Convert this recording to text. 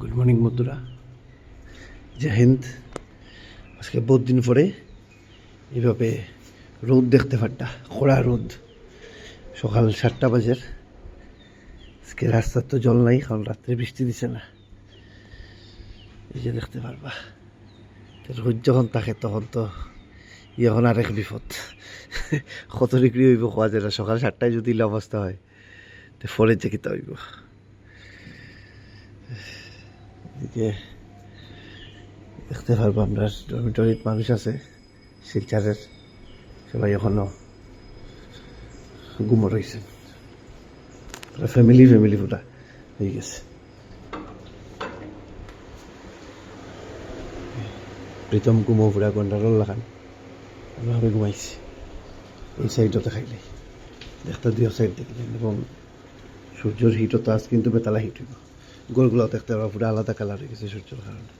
Good morning বন্ধুরা। জয় হিন্দ। আজকে বহুত দিন পরে এইভাবে রোদ দেখতে পারটা খোড়া রোদ। সকাল সাতটা বাজের আজকে রাস্তার তো জল নাই কারণ রাত্রে বৃষ্টি দিছে না। এই যে দেখতে পারবা। রোদ যখন থাকে, তখন তো এখন আরেক বিপদ। কত ডিগ্রি হইব কোয়া যায় সকাল সাতটায় যদি অবস্থা হয়, তো ফলে যে হইব। এদিকে দেখতে পারব আমরা ডরমিটরিত মানুষ আছে, শিলচারের, সবাই এখনও গুমো রয়েছে ফ্যামিলি ফ্যামিলি পুরা হয়ে গেছে। প্রীতম গুমো পুরা গন্ডারল লাগান আমি ঘুমাইছি। এই সাইডতে খাইলে। দেখতে দুই সাইড দেখিলেন এবং সূর্যের হিটও তো আজ কিন্তু বেতালা হিট হইব। গোলগুলো দেখতে পারব পুরো আলাদা কালারের কিছু গেছে সূর্যের কারণে